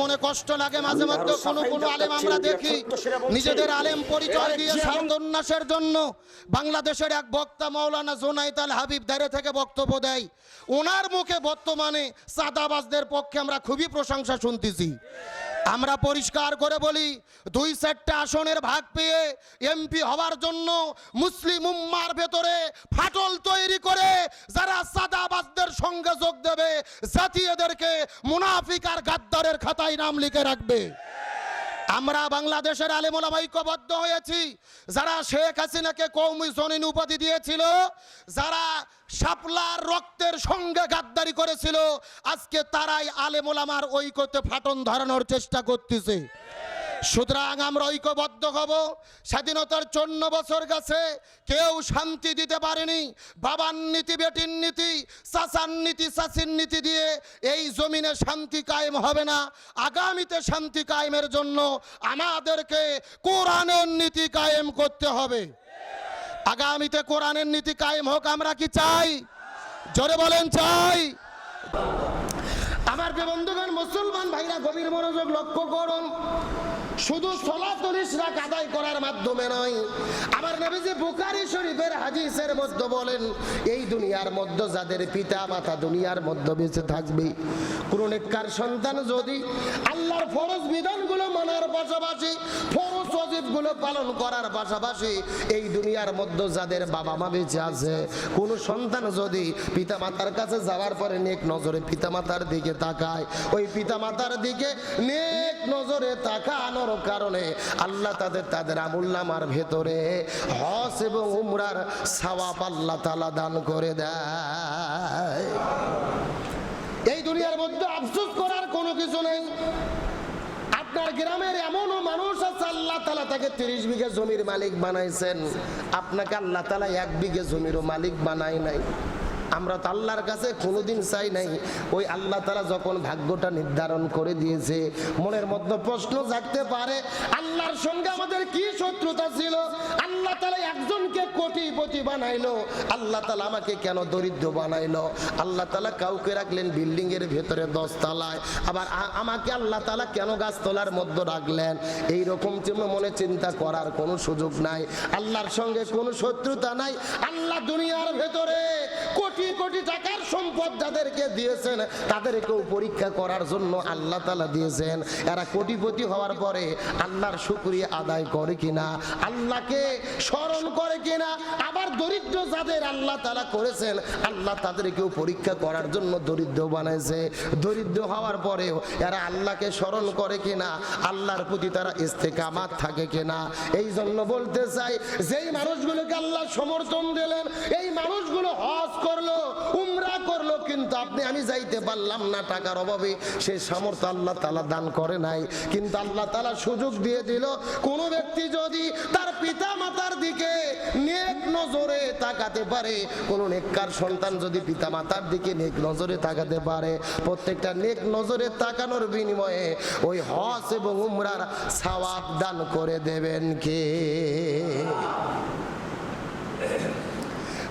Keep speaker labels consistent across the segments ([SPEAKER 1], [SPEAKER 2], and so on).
[SPEAKER 1] মনে কষ্ট লাগে মাঝে মধ্যে। কোনো কোনো আলেম আমরা দেখি নিজেদের আলেম পরিচয় দিয়ে সান্ত্বনাসের জন্য। বাংলাদেশের এক বক্তা মৌলানা জোনাইত আল হাবিব দাঁড়িয়ে থেকে বক্তব্য দেয় ওনার মুখে বর্তমানে সাদাবাজদের পক্ষে আমরা খুবই প্রশংসা শুনতেছি। আমরা পরিষ্কার করে বলি দুই চারটা আসনের ভাগ পেয়ে এমপি হওয়ার জন্য মুসলিম উম্মার ভেতরে ফাটল খাতায় নাম লিখে রাখবে। আমরা বাংলাদেশের আলিমুলা ঐক্যবদ্ধ হয়েছি। যারা শেখ হাসিনাকে কৌমি জনিন উপাধি দিয়েছিল, যারা শাপলার রক্তের সঙ্গে গাদ্দারি করেছিল, আজকে তারাই আলেমুলামার ঐক্যতে ফাটন ধরানোর চেষ্টা করতেছে। সুতরাং আমরা ঐক্যবদ্ধ হব। স্বাধীনতার চন্ন বছর গেছে, কেউ শান্তি দিতে পারেনি। বাবার নীতি, বেটির নীতি, চাচার নীতি, চাচির নীতি দিয়ে এই জমিনে শান্তি কায়েম হবে না। আগামীতে শান্তি কায়েমের জন্য আমাদেরকে কোরআনের নীতি কায়েম করতে হবে। আগামীতে কোরআনের নীতি কায়েম হোক, আমরা কি চাই? জোরে বলেন, চাই। আমার যে বন্ধুগণ, মুসলমান ভাইরা, গভীর মনোযোগ লক্ষ্য করুন। শুধু সলাতলিশ রাখ আদায় করার মাধ্যমে নয়, আমার যে বুকারি শরীফের হাদিসের মধ্যে বলেন, এই দুনিয়ার মধ্যে যাদের পিতা মাতা দুনিয়ার মধ্যে বেঁচে থাকবে কোন নেককার সন্তান যদি আল্লাহর ফরজ বিধানগুলো মানার পাশাপাশি ফরজ পালন করার পাশাপাশি এই দুনিয়ার মধ্যে যাদের বাবা মা বেঁচে আছে, কোন সন্তান যদি পিতা মাতার কাছে যাওয়ার পরে নেক নজরে পিতা মাতার দিকে তাকায়, ওই পিতা মাতার দিকে নেক নজরে তাকানোর কারণে আল্লাহ তাদের তাদের আমুল্লামার ভেতরে হস এবং উমরার সাওয়াব আল্লাহ তালা দান করে দেয়। এই দুনিয়ার মধ্যে আফসোস করার কোনো কিছু নেই। আপনার গ্রামের এমনও মানুষ আছে, আল্লাহ তালা তাকে তিরিশ বিঘে জমির মালিক বানাইছেন। আপনাকে আল্লাহ তালা এক বিঘে জমিরও মালিক বানাই নাই। আমরা তো আল্লাহর কাছে কোনোদিন চাই নাই। ওই আল্লাহ তারা যখন ভাগ্যটা নির্ধারণ করে দিয়েছে, মনের মধ্যে প্রশ্ন জাগতে পারে, আল্লাহর সঙ্গে আমাদের কি শত্রুতা ছিল? একজনকে কোটিপতি বানাইলো। আল্লাহ তালা আমাকে কেন দরিদ্র বানাইলো? আল্লাহ তালা কাউকে রাখলেন বিল্ডিং এর ভেতরে দশতলায়। আবার আমাকে আল্লাহ তালা কেন গাছতলার মধ্যে রাখলেন? এই রকম মনে চিন্তা করার কোনো সুযোগ নাই। আল্লাহর সঙ্গে কোনো শত্রুতা নাই। আল্লাহ দুনিয়ার ভেতরে কোটি কোটি টাকার সম্পদ যাদেরকে দিয়েছেন, তাদেরকেও পরীক্ষা করার জন্য আল্লাহ তালা দিয়েছেন। এরা কোটিপতি হওয়ার পরে আল্লাহর শুক্রিয়া আদায় করে কিনা, আল্লাহকে স্মরণ করে কিনা, আবার দরিদ্র যাদের আল্লাহ তালা করেছেন, আল্লাহ তাদেরকেও পরীক্ষা করার জন্য দরিদ্র বানাইছে। দরিদ্র হওয়ার পরেও এরা আল্লাহকে স্মরণ করে কিনা, আল্লাহর প্রতি তারা ইস্তেকামাত থাকে কিনা। এই জন্য বলতে চাই, যেই মানুষগুলোকে আল্লাহ সমর্থন দিলেন, এই মানুষগুলো হজ করল, উমরা করল, কিন্তু আপনি, আমি যাইতে পারলাম না টাকার অভাবে। সে সামর্থ্য আল্লাহ তালা দান করে নাই। কিন্তু আল্লাহ তালা সুযোগ দিয়ে দিল, কোনো ব্যক্তি যদি তার পিতা মাতার দিকে নেক নজরে তাকাতে পারে, কোন নেককার সন্তান যদি পিতা মাতার দিকে নেক নজরে তাকাতে পারে, প্রত্যেকটা নেক নজরে তাকানোর বিনিময়ে ওই হজ এবং উমরার সওয়াব দান করে দেবেন কে?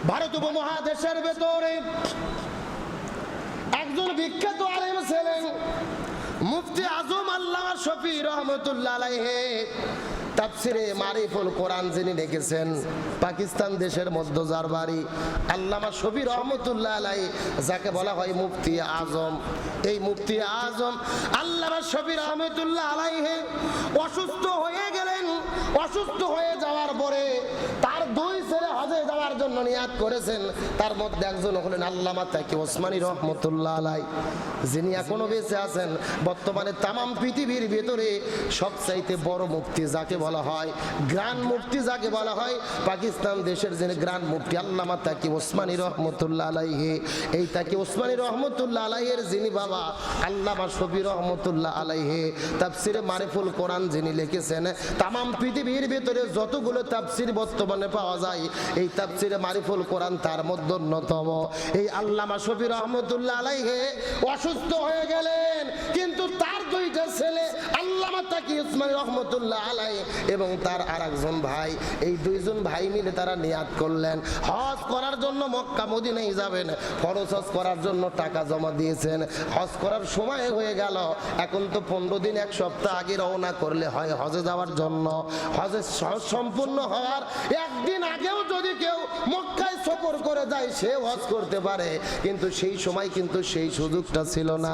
[SPEAKER 1] ভারত উপমহাদেশের ভেতরে একজন বিখ্যাত আলেম ছিলেন, মুফতি আজম আল্লাহ শফি রহমতুল্লাহ তাফসিরে মারিফুল কোরআন যিনি পাকিস্তান দেশের রহমতুল্লাহ আলাই যাকে বলা হয় মুফতি আজম। এই মুফতি আজম অসুস্থ হয়ে গেলেন। অসুস্থ হয়ে যাওয়ার পরে তার দুই ছেলে হজে যাওয়ার জন্য নিয়াত করেছেন, তার মধ্যে একজন হলেন আল্লামা ওসমানী রহমতুল্লাহ আলাই, যিনি এখনও বেঁচে আছেন। বর্তমানে তামাম পৃথিবীর ভেতরে সবচাইতে বড় মুক্তি যাকে বলা হয় গ্রান্ড মুক্তি যাকে বলা হয়, পাকিস্তান দেশের যিনি গ্রান্ড মুক্তি আল্লামা তাকি ওসমানী রহমতুল্লাহ আলাইহে, এই তাকি ওসমানী রহমতুল্লাহ আলাইহের যিনি বাবা, আল্লামা শফি রহমতুল্লাহ আলাইহে, তাফসিরে মারিফুল কোরআন যিনি লিখেছেন, তামাম পৃথিবীর ভেতরে যতগুলো তাফসির বর্তমানে পাওয়া যায়, এই তাফসিরে মারিফুল কোরআন তার মধ্যে অন্যতম। এই আল্লামা শফি রহমতুল্লাহ আলাইহে অসুস্থ হয়ে গেলেন, কিন্তু তার দুইটা ছেলে তাকি উসমান রহমতুল্লাহ আলাই এবং তার আর ভাই, এই দুইজন ভাই মিলে তারা নিয়াত করলেন। হজ করার জন্য মক্কা মদিনায় যাবেন, ফরজ হজ করার জন্য টাকা জমা দিয়েছেন। হজ করার সময় হয়ে গেল, এখন তো পনেরো দিন, এক সপ্তাহ আগে রওনা করলে হয় হজে যাওয়ার জন্য। হজ সম্পূর্ণ হওয়ার একদিন আগেও যদি কেউ মক্কায় সফর করে যায় সে হজ করতে পারে। কিন্তু সেই সময় কিন্তু সেই সুযোগটা ছিল না।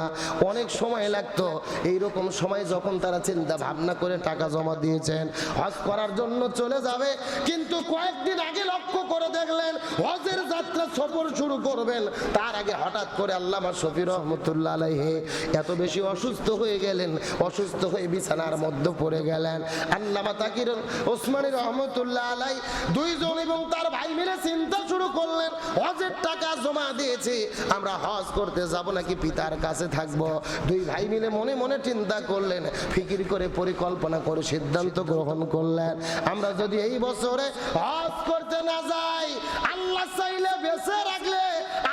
[SPEAKER 1] অনেক সময় লাগতো। এইরকম সময় যখন তারা চিন্তা ভাবনা করে টাকা জমা দিয়েছেন। হজ করার জন্য চলে যাবে, কিন্তু কয়েকদিন আগে লক্ষ্য করে দেখলেন হজের যাত্রা সফর শুরু করবেন। তার আগে হঠাৎ করে আল্লামা শফি রহমতুল্লাহ আলাইহি এত বেশি অসুস্থ হয়ে গেলেন, অসুস্থ হয়ে বিছানার মধ্যে পড়ে গেলেন। আল্লামা তাকির ওসমানী রহমতুল্লাহ আলাই দুইজন এবং তার ভাই মিলে চিন্তা শুরু করলেন, হজের টাকা জমা দিয়েছি, আমরা হজ করতে যাব নাকি পিতার কাছে থাকব? দুই ভাই মিলে মনে মনে চিন্তা করলেন, ফিকির করে পরিকল্পনা করে সিদ্ধান্ত গ্রহণ করলেন। আমরা যদি এই বছরে হজ করতে না যাই আল্লাহ চাইলে বেঁচে রাখলে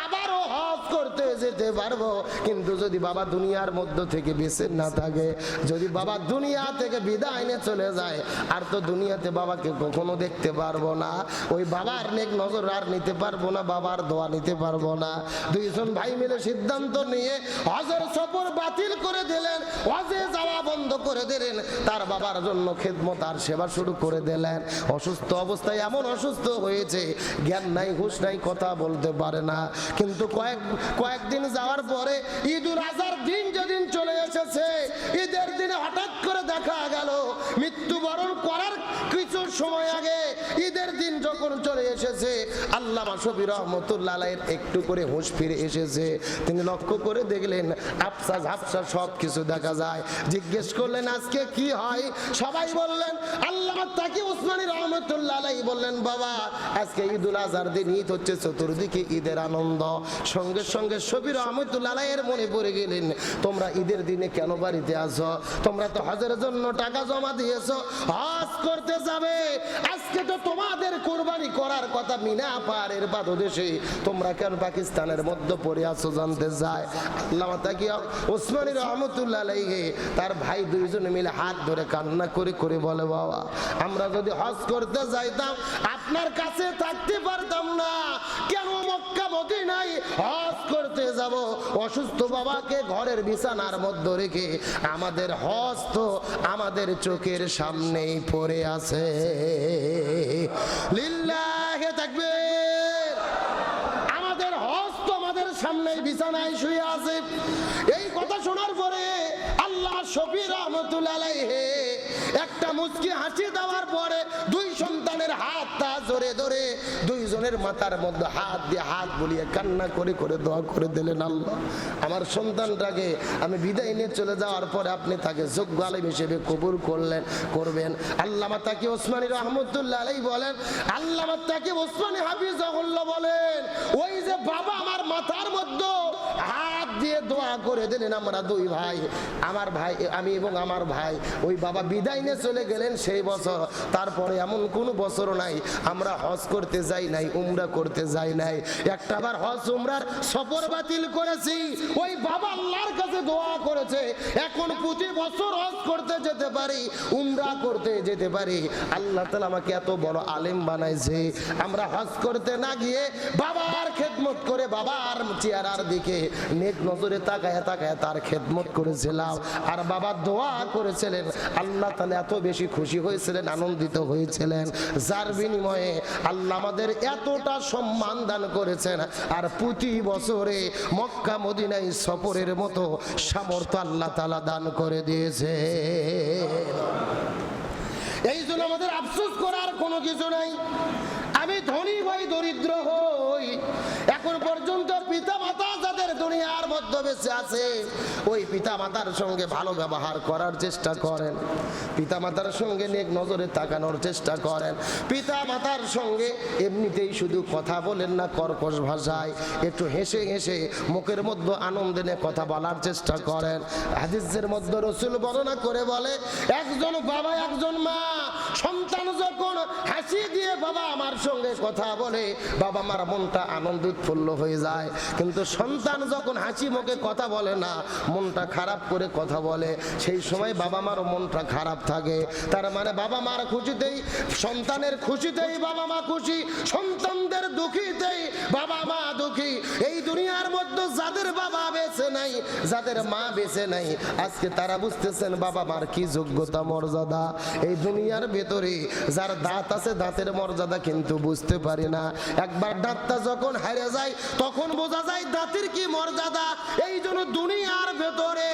[SPEAKER 1] আবারও হজ করতে যেতে পারব। কিন্তু যদি বাবা দুনিয়ার মধ্য থেকে বেঁচে না থাকে যদি বাবা দুনিয়া থেকে বিদায় নিয়ে চলে যায় আর তো দুনিয়াতে বাবাকে কখনো দেখতে পারব না। ওই বাবার নেক নজর আর নিতে পারব না বাবার দোয়া নিতে পারব না। দুইজন ভাই মিলে সিদ্ধান্ত নিয়ে হজের সফর বাতিল করে দিলেন। হজে যাওয়া বন্ধ করে দিলেন। তার বাবার জন্য খেদমত আর সেবা শুরু করে দিলেন। অসুস্থ অবস্থায় এমন অসুস্থ হয়েছে, জ্ঞান নাই, হুশ নাই, কথা বলতে পারে না। কিন্তু কয়েক কয়েকদিন যাওয়ার পরে ঈদুল আজহার দিন যেদিন চলে এসেছে ঈদের দিনে হঠাৎ করে দেখা গেল, মৃত্যুবরণ করার কিছু সময় আগে ঈদের দিন যখন চলে এসেছে আল্লাহ শফি রহমতুল্লাহ একটু করে হুঁশ ফিরে এসেছে। তিনি লক্ষ্য করে দেখলেন আফসা ঝাপসা সব কিছু দেখা যায়। জিজ্ঞেস করলেন, আজকে কি হয়? সবাই বললেন আল্লাহ তাকে উসমানী রহমতুল্লাহ বললেন, বাবা, আজকে ঈদুল আজহার দিন, ঈদ হচ্ছে চতুর্দিকে ঈদের আনন্দ। সঙ্গে সঙ্গে শফি রহমতুল্লাহ মনে পড়ে গেলেন, তোমরা ঈদের দিনে কেন বাড়িতে আসো তোমরা তো হজের জন্য টাকা জমা দিয়েছ, হজ করতে যাবে। আজকে তো তোমাদের কোরবানি করার কথা মিনা পাহাড়ের পাদদেশে। তোমরা কেন পাকিস্তানের মধ্যে পড়ে আছো জানতে চায়? আল্লাহ তাকে ওসমানী রহমতুল্লাহ আলাইহি, তার ভাই দুইজনে মিলে হাত ধরে কান্না করে করে বলে, বাবা, আমরা যদি হজ করতে যাইতাম, আপনার কাছে থাকতে পারতাম না। কেন মক্কা মদিনায় হজ করতে যাব। অসুস্থ বাবাকে ঘরের বিছানার মধ্যে রেখে আমাদের হস্ত আমাদের চোখের সামনেই পড়ে আছে। থাকবে আমাদের হজ তো আমাদের সামনেই বিছানায় শুয়ে আছে। এই কথা শোনার পরে আল্লাহ শফি আলাইহি একটা মুচকি হাসি দেওয়ার পরে দুই সন্তানের হাতটা জোরে ধরে দুইজনের মাথার মধ্যে হাত দিয়ে হাত বলিয়ে কান্না করে করে, দোয়া করে দিলেন আল্লাহ। আমার সন্তানটাকে আমি বিদায় নিয়ে চলে যাওয়ার পরে আপনি তাকে যোগ্য আলিম হিসেবে কবুল করলেন, করবেন। আল্লামা তাকে ওসমানী রহমতুল্লাহ আলাই বলেন, আল্লামা তাকে ওসমানী হাফিজ বলেন, ওই যে বাবা আমার মাথার মধ্যে দিয়ে দোয়া করে দিলেন আমরা দুই ভাই। আমার ভাই, আমি এবং আমার ভাই। ওই বাবা বিদায় নিয়ে চলে গেলেন সেই বছর। তারপরে এমন কোনো বছর নাই, আমরা হজ করতে যাই নাই, উমরা করতে যাই নাই। একটা বার হজ উমরার সফর বাতিল করেছি। ওই বাবা আল্লাহর কাছে দোয়া করেছে, এখন প্রতি বছর হজ করতে যেতে পারি, উমরা করতে যেতে পারি। আল্লাহ তালা আমাকে এত বড় আলেম বানাইছে। আমরা হজ করতে না গিয়ে বাবার খেদমত করে বাবার চেহারার দিকে নেক নজরে তাকায় তাকায় তার খেদমত করেছিলাম। আর বাবা দোয়া করেছিলেন, আল্লাহ তাহলে এত বেশি খুশি হয়েছিলেন, আনন্দিত হয়েছিলেন। যার বিনিময়ে আল্লাহ আমাদের এতটা সম্মান দান করেছেন। আর প্রতি বছরে মক্কা মদিনায় সফরের মতো সামর্থ্য আল্লাহ তালা দান করে দিয়েছে এই জন্য আমাদের আফসোস করার কোনো কিছু নাই। আছে ওই পিতা মাতার সঙ্গে ভালো ব্যবহার করার চেষ্টা করেন। পিতা মাতার সঙ্গে নেক নজরে তাকানোর চেষ্টা করেন। পিতা মাতার সঙ্গে এমনিতেই শুধু কথা বলেন না, কর্কশ ভাষায় একটু হেসে হেসে মুখের মধ্যে আনন্দ নিয়ে কথা বলার চেষ্টা করেন। হাদিসের মধ্যে রসুল বর্ণনা করে বলে, একজন বাবা, একজন মা, সন্তান যখন হাসি দিয়ে বাবা আমার সঙ্গে কথা বলে, বাবা মার মনটা আনন্দ উৎফুল্ল হয়ে যায়। কিন্তু সন্তান যখন হাসি মুখে কথা বলে না মনটা খারাপ করে কথা বলে। সেই সময় বাবা মারও মনটা খারাপ থাকে। তার মানে বাবা মার খুশিতেই, সন্তানের খুশিতেই বাবা মা খুশি, সন্তানদের দুঃখীতেই বাবা মা দুঃখী। এই দুনিয়ার মধ্যে যাদের বাবা বেঁচে নাই, যাদের মা বেঁচে নাই, আজকে তারা বুঝতেছেন বাবা মার কি যোগ্যতা, মর্যাদা। এই দুনিয়ার ভেতরে যার দাঁত আছে, দাঁতের মর্যাদা কিন্তু বুঝতে পারি না। একবার দাঁতটা যখন হারে যায়, তখন বোঝা যায় দাঁতের কি মর্যাদা। এই জন্য দুনিয়ার ভেতরে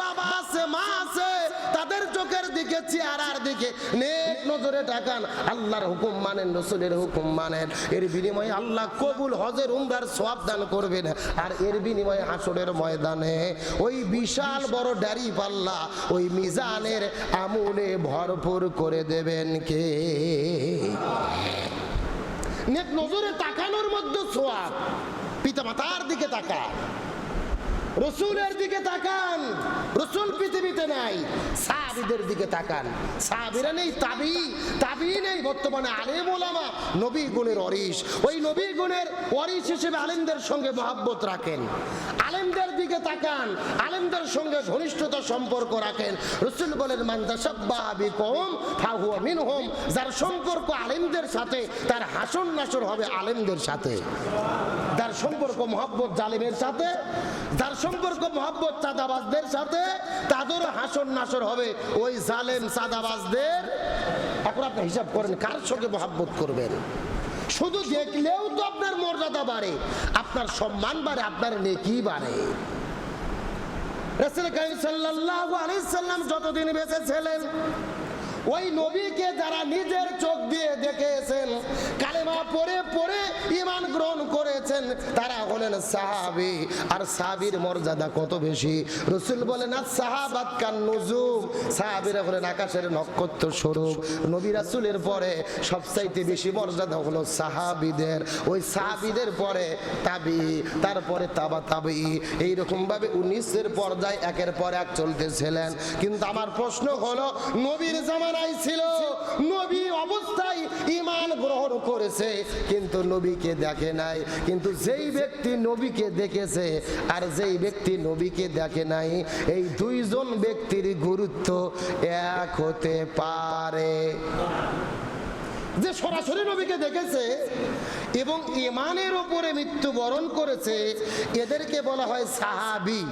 [SPEAKER 1] বাবা আছে, মা আছে, তাদের চোখের দিকে, চেহারার দিকে। নেক নজরে তাকান, আল্লাহর হুকুম মানেন, রসুলের হুকুম মানেন। এর বিনিময়ে আল্লাহ কবুল হজের, উমরার সওয়াব দান করবেন। আর এর বিনিময়ে হাসরের ময়দানে ওই বিশাল বড় ডারি পাল্লা, ওই মিজানের আমুলে ভরপুর করে দেবেন কে? নেক নজরে তাকানোর মধ্যে সোয়াব পিতা মাতার দিকে তাকা রসুলের দিকে তাকান। রসুল পৃথিবীতে নাই, সাহাবিদের দিকে তাকান। সাহাবিরা নেই, তাবি তাবি নেই বর্তমানে, আলেম ওলামা, নবী গুণের অরিস ওই নবী গুণের অরিস হিসেবে আলেমদের সঙ্গে মহাব্বত রাখেন। আলেমদের দিকে তাকান, আলেমদের সঙ্গে ঘনিষ্ঠতা সম্পর্ক রাখেন। রসুল বলেন মান্দাসাব্বাহাবি কম ফাহুয়া মিনহুম। যার সম্পর্ক আলেমদের সাথে, তার হাসন নাসর হবে আলেমদের সাথে। যার সম্পর্ক মহব্বত জালিমের সাথে, যার সম্পর্ক মহব্বত চাঁদাবাজদের সাথে তাদেরও হাসন নাসর হবে ওই জালেম চাঁদাবাজদের। এখন আপনি হিসাব করেন, কার সঙ্গে মহাব্বত করবেন? শুধু দেখলেও তো আপনার মর্যাদা বাড়ে, আপনার সম্মান বাড়ে, আপনার নেকি বাড়ে। রাসূল কারীম সাল্লাল্লাহু আলাইহি সাল্লাম যতদিন বেঁচে ছিলেন ওই নবীকে যারা নিজের চোখ দিয়ে দেখেছেন, কালেমা পড়ে পড়ে ইমান গ্রহণ করেছেন, তারা হলেন সাহাবি। আর সাহাবির মর্যাদা কত বেশি? রসুল বলেন আর সাহাবাত কান নুজুম। সাহাবিরা হলেন আকাশের নক্ষত্র স্বরূপ। নবী রাসুলের পরে সবচাইতে বেশি মর্যাদা হলো সাহাবিদের। ওই সাহাবিদের পরে তাবি, তারপরে তাবা তাবি। এইরকম ভাবে উনিশের পর্যায়ে একের পর এক চলতেছিলেন। কিন্তু আমার প্রশ্ন হলো, নবীর জামানায় ছিল। নবী অবস্থায় ইমান গ্রহণ করেছে, কিন্তু নবীকে দেখে নাই। কিন্তু যেই ব্যক্তি নবীকে দেখেছে আর যেই ব্যক্তি নবীকে দেখে নাই, এই দুইজন ব্যক্তির গুরুত্ব এক হতে পারে। যে সরাসরি নবীকে দেখেছে এবং ইমানের উপরে মৃত্যুবরণ করেছে, এদেরকে বলা হয় সাহাবি।